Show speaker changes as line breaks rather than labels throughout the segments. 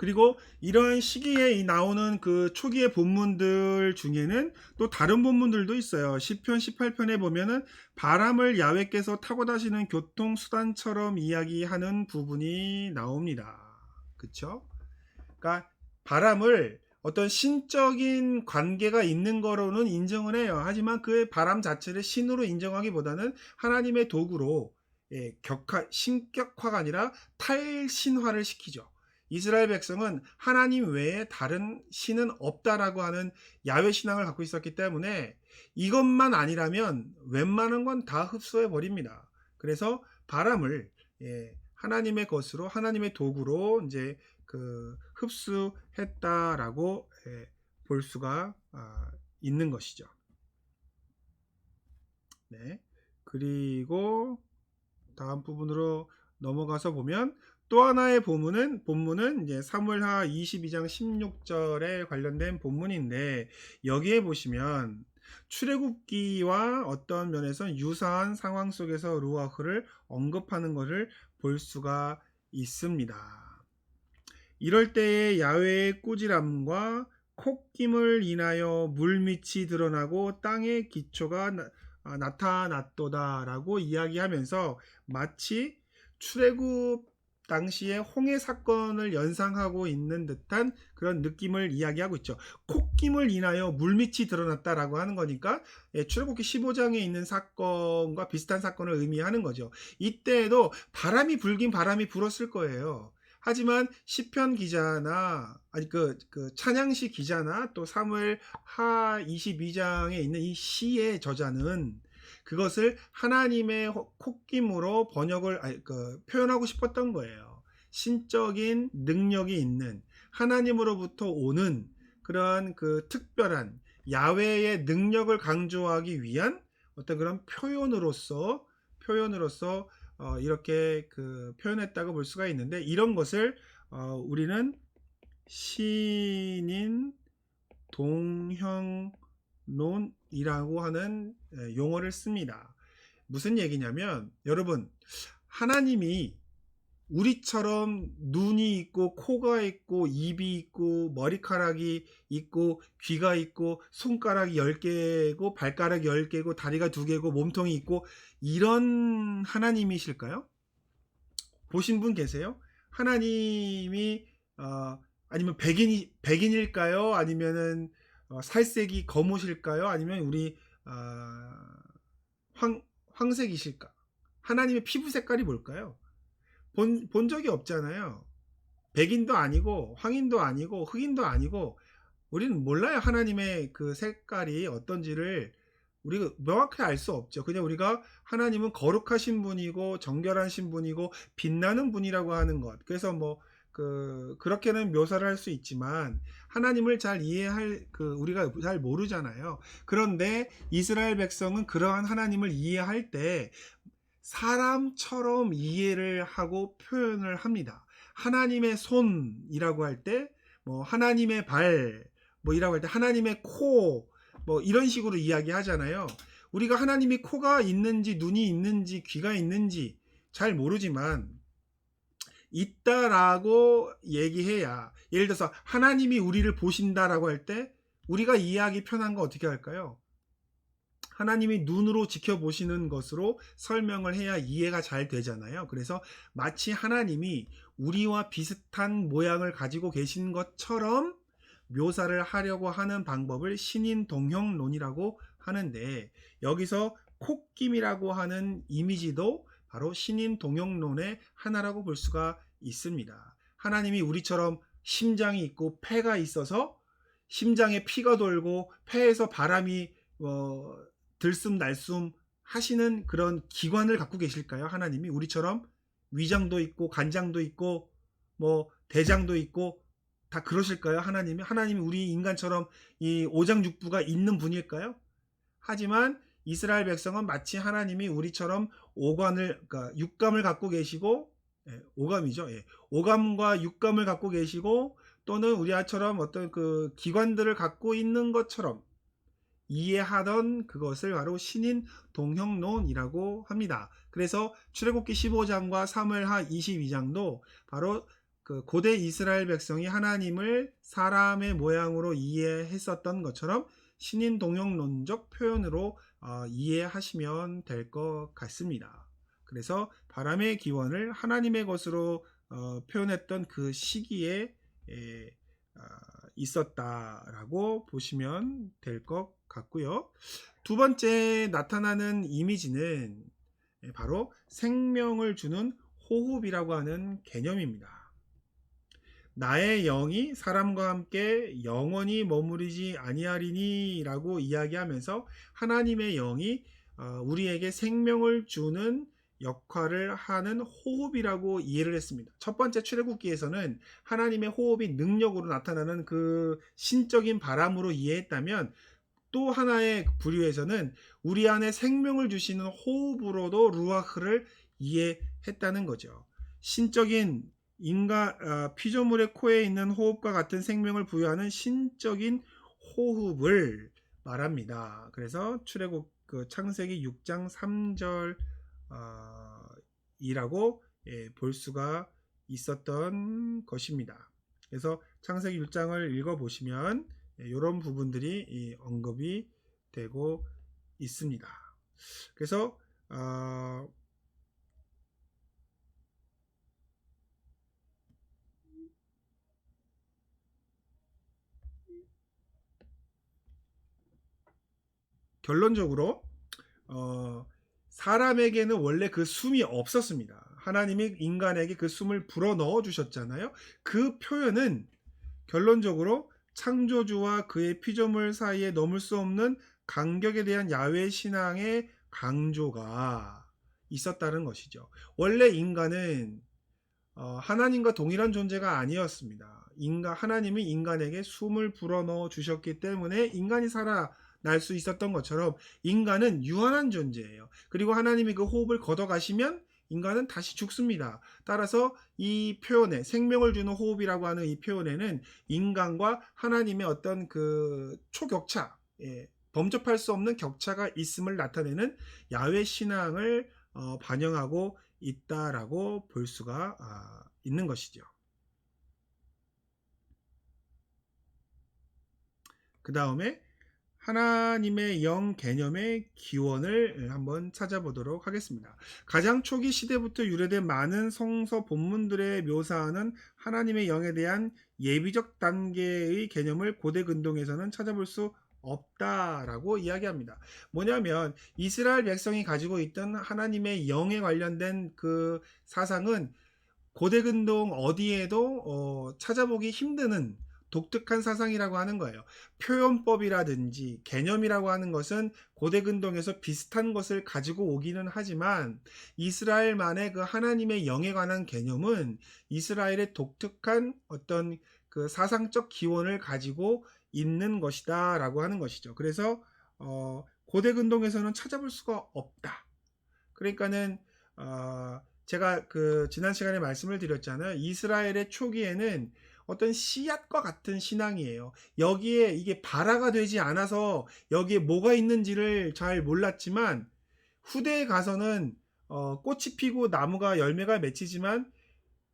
그리고 이런 시기에 이 나오는 그 초기의 본문들 중에는 또 다른 본문들도 있어요. 시편 18편에 보면은 바람을 야외께서 타고 다시는 교통 수단처럼 이야기하는 부분이 나옵니다. 그쵸? 그러니까 바람을 어떤 신적인 관계가 있는 거로는 인정을 해요. 하지만 그 바람 자체를 신으로 인정하기보다는 하나님의 도구로 예, 격화, 신격화가 아니라 탈신화를 시키죠. 이스라엘 백성은 하나님 외에 다른 신은 없다라고 하는 야외 신앙을 갖고 있었기 때문에 이것만 아니라면 웬만한 건 다 흡수해 버립니다. 그래서 바람을 예, 하나님의 것으로 하나님의 도구로 이제 그 흡수했다라고 예, 볼 수가 아, 있는 것이죠. 네. 그리고 다음 부분으로 넘어가서 보면 또 하나의 본문은 본문은 이제 사무엘하 22장 16절에 관련된 본문인데 여기에 보시면 출애굽기와 어떤 면에서 유사한 상황 속에서 루아흐를 언급하는 것을 볼 수가 있습니다. 이럴 때에 야외의 꾸지람과 콧김을 인하여 물밑이 드러나고 땅의 기초가 나, 아, 나타났도다라고 이야기하면서 마치 출애굽 당시에 홍해 사건을 연상하고 있는 듯한 그런 느낌을 이야기하고 있죠. 콧김을 인하여 물밑이 드러났다라고 하는 거니까 예, 출애굽기 15장에 있는 사건과 비슷한 사건을 의미하는 거죠. 이때에도 바람이 불긴 바람이 불었을 거예요. 하지만 시편 기자나 아니 그, 그 찬양시 기자나 또 사무엘 하 22장에 있는 이 시의 저자는 그것을 하나님의 콧김으로 번역을 아니, 그, 표현하고 싶었던 거예요. 신적인 능력이 있는 하나님으로부터 오는 그런 그 특별한 야외의 능력을 강조하기 위한 어떤 그런 표현으로서 표현으로서 어, 이렇게 그 표현했다고 볼 수가 있는데 이런 것을 어, 우리는 신인 동형 론이라고 하는 예, 용어를 씁니다. 무슨 얘기냐면 여러분 하나님이 우리처럼 눈이 있고 코가 있고 입이 있고 머리카락이 있고 귀가 있고 손가락이 10개고 발가락이 10개고 다리가 2개고 몸통이 있고 이런 하나님이실까요? 보신 분 계세요? 하나님이 어, 아니면 백인이 백인일까요? 아니면은 어, 살색이 검으실까요? 아니면 우리 어, 황 황색이실까? 하나님의 피부 색깔이 뭘까요? 본, 본 적이 없잖아요. 백인도 아니고 황인도 아니고 흑인도 아니고 우리는 몰라요. 하나님의 그 색깔이 어떤지를 우리가 명확히 알 수 없죠. 그냥 우리가 하나님은 거룩하신 분이고 정결하신 분이고 빛나는 분이라고 하는 것. 그래서 뭐 그 그렇게는 묘사를 할 수 있지만 하나님을 잘 이해할 그 우리가 잘 모르잖아요. 그런데 이스라엘 백성은 그러한 하나님을 이해할 때 사람처럼 이해를 하고 표현을 합니다. 하나님의 손이라고 할 때, 뭐, 하나님의 발, 뭐, 이라고 할 때, 하나님의 코, 뭐, 이런 식으로 이야기 하잖아요. 우리가 하나님이 코가 있는지, 눈이 있는지, 귀가 있는지 잘 모르지만, 있다라고 얘기해야, 예를 들어서, 하나님이 우리를 보신다라고 할 때, 우리가 이해하기 편한 거 어떻게 할까요? 하나님이 눈으로 지켜보시는 것으로 설명을 해야 이해가 잘 되잖아요. 그래서 마치 하나님이 우리와 비슷한 모양을 가지고 계신 것처럼 묘사를 하려고 하는 방법을 신인 동형론이라고 하는데 여기서 콧김이라고 하는 이미지도 바로 신인 동형론의 하나라고 볼 수가 있습니다. 하나님이 우리처럼 심장이 있고 폐가 있어서 심장에 피가 돌고 폐에서 바람이 어, 들숨 날숨 하시는 그런 기관을 갖고 계실까요? 하나님이 우리처럼 위장도 있고 간장도 있고 뭐 대장도 있고 다 그러실까요? 하나님이 하나님이 우리 인간처럼 이 오장육부가 있는 분일까요? 하지만 이스라엘 백성은 마치 하나님이 우리처럼 오관을 그러니까 육감을 갖고 계시고 예, 오감이죠. 예, 오감과 육감을 갖고 계시고 또는 우리처럼 어떤 그 기관들을 갖고 있는 것처럼 이해하던 그것을 바로 신인 동형론이라고 합니다. 그래서 출애굽기 15장과 사무엘하 22장도 바로 그 고대 이스라엘 백성이 하나님을 사람의 모양으로 이해했었던 것처럼 신인 동용론적 표현으로 어, 이해하시면 될 것 같습니다. 그래서 바람의 기원을 하나님의 것으로 어, 표현했던 그 시기에 에, 아, 있었다라고 보시면 될 것 같고요. 두 번째 나타나는 이미지는 바로 생명을 주는 호흡이라고 하는 개념입니다. 나의 영이 사람과 함께 영원히 머무르지 아니하리니라고 이야기하면서 하나님의 영이 어, 우리에게 생명을 주는 역할을 하는 호흡이라고 이해를 했습니다. 첫 번째 출애굽기에서는 하나님의 호흡이 능력으로 나타나는 그 신적인 바람으로 이해했다면 또 하나의 부류에서는 우리 안에 생명을 주시는 호흡으로도 루아흐를 이해했다는 거죠. 신적인 인간 어, 피조물의 코에 있는 호흡과 같은 생명을 부여하는 신적인 호흡을 말합니다. 그래서 출애굽 그 창세기 6장 3절 어, 이라고 예, 볼 수가 있었던 것입니다. 그래서 창세기 6장을 읽어 보시면 이런 부분들이 이 언급이 되고 있습니다. 그래서 어, 결론적으로 어, 사람에게는 원래 그 숨이 없었습니다. 하나님이 인간에게 그 숨을 불어 넣어 주셨잖아요. 그 표현은 결론적으로 창조주와 그의 피조물 사이에 넘을 수 없는 간격에 대한 야외 신앙의 강조가 있었다는 것이죠. 원래 인간은 어, 하나님과 동일한 존재가 아니었습니다. 인간 하나님이 인간에게 숨을 불어 넣어 주셨기 때문에 인간이 살아 날 수 있었던 것처럼 인간은 유한한 존재예요. 그리고 하나님이 그 호흡을 걷어가시면 인간은 다시 죽습니다. 따라서 이 표현에 생명을 주는 호흡이라고 하는 이 표현에는 인간과 하나님의 어떤 그 초격차, 예, 범접할 수 없는 격차가 있음을 나타내는 야외 신앙을 어, 반영하고 있다라고 볼 수가 아, 있는 것이죠. 그 다음에 하나님의 영 개념의 기원을 한번 찾아보도록 하겠습니다. 가장 초기 시대부터 유래된 많은 성서 본문들의 묘사하는 하나님의 영에 대한 예비적 단계의 개념을 고대 근동에서는 찾아볼 수 없다라고 이야기합니다. 뭐냐면 이스라엘 백성이 가지고 있던 하나님의 영에 관련된 그 사상은 고대 근동 어디에도 어, 찾아보기 힘드는 독특한 사상이라고 하는 거예요. 표현법이라든지 개념이라고 하는 것은 고대 근동에서 비슷한 것을 가지고 오기는 하지만 이스라엘만의 그 하나님의 영에 관한 개념은 이스라엘의 독특한 어떤 그 사상적 기원을 가지고 있는 것이다라고 하는 것이죠. 그래서 어, 고대 근동에서는 찾아볼 수가 없다. 그러니까는 어, 제가 그 지난 시간에 말씀을 드렸잖아요. 이스라엘의 초기에는 어떤 씨앗과 같은 신앙이에요. 여기에 이게 발화가 되지 않아서 여기에 뭐가 있는지를 잘 몰랐지만 후대에 가서는 어, 꽃이 피고 나무가 열매가 맺히지만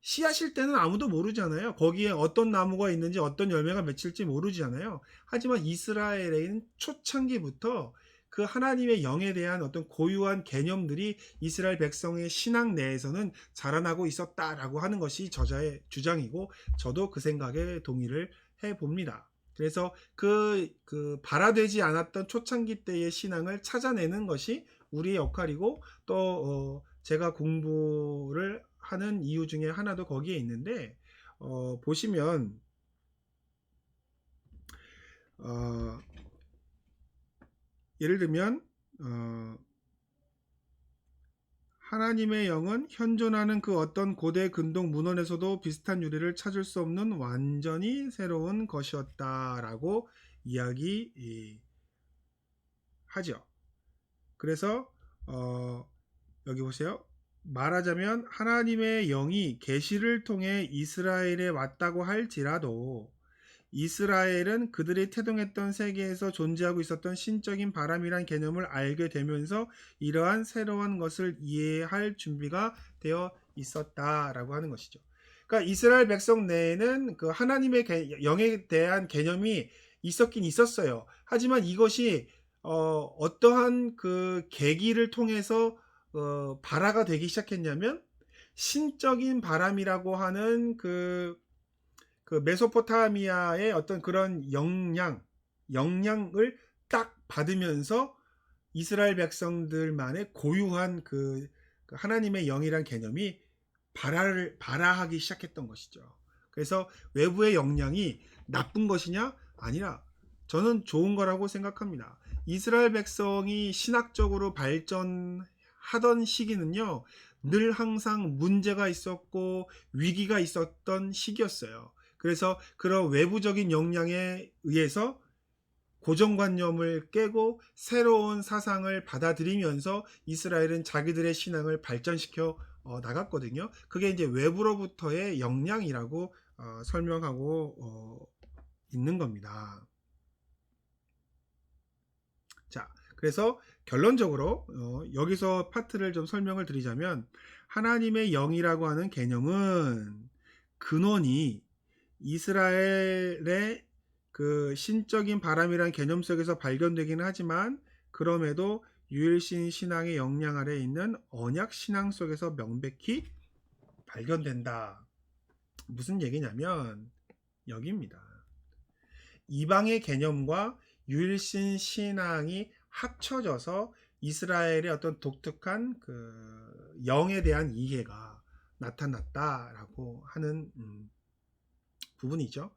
씨앗일 때는 아무도 모르잖아요. 거기에 어떤 나무가 있는지 어떤 열매가 맺힐지 모르잖아요. 하지만 이스라엘에는 초창기부터 그 하나님의 영에 대한 어떤 고유한 개념들이 이스라엘 백성의 신앙 내에서는 자라나고 있었다라고 하는 것이 저자의 주장이고 저도 그 생각에 동의를 해 봅니다. 그래서 그, 그 발화되지 않았던 초창기 때의 신앙을 찾아내는 것이 우리의 역할이고 또 어, 제가 공부를 하는 이유 중에 하나도 거기에 있는데 어, 보시면 어, 예를 들면 어, 하나님의 영은 현존하는 그 어떤 고대 근동 문헌에서도 비슷한 유래를 찾을 수 없는 완전히 새로운 것이었다라고 이야기 하죠. 그래서 어, 여기 보세요. 말하자면 하나님의 영이 계시를 통해 이스라엘에 왔다고 할지라도 이스라엘은 그들이 태동했던 세계에서 존재하고 있었던 신적인 바람이란 개념을 알게 되면서 이러한 새로운 것을 이해할 준비가 되어 있었다라고 하는 것이죠. 그러니까 이스라엘 백성 내에는 그 하나님의 개- 영에 대한 개념이 있었긴 있었어요. 하지만 이것이 어, 어떠한 그 계기를 통해서 어, 발화가 되기 시작했냐면 신적인 바람이라고 하는 그, 그 메소포타미아의 어떤 그런 영향, 영향을 딱 받으면서 이스라엘 백성들만의 고유한 그, 그 하나님의 영이란 개념이 발화를 발화하기 시작했던 것이죠. 그래서 외부의 영향이 나쁜 것이냐? 아니라 저는 좋은 거라고 생각합니다. 이스라엘 백성이 신학적으로 발전하던 시기는요, 늘 항상 문제가 있었고 위기가 있었던 시기였어요. 그래서 그런 외부적인 영향에 의해서 고정관념을 깨고 새로운 사상을 받아들이면서 이스라엘은 자기들의 신앙을 발전시켜 어, 나갔거든요. 그게 이제 외부로부터의 영향이라고 어, 설명하고 어, 있는 겁니다. 자, 그래서 결론적으로 어, 여기서 파트를 좀 설명을 드리자면 하나님의 영이라고 하는 개념은 근원이 이스라엘의 그 신적인 바람이란 개념 속에서 발견되기는 하지만 그럼에도 유일신 신앙의 영향 아래 있는 언약 신앙 속에서 명백히 발견된다. 무슨 얘기냐면 여기입니다. 이방의 개념과 유일신 신앙이 합쳐져서 이스라엘의 어떤 독특한 그 영에 대한 이해가 나타났다라고 하는 음, 부분이죠.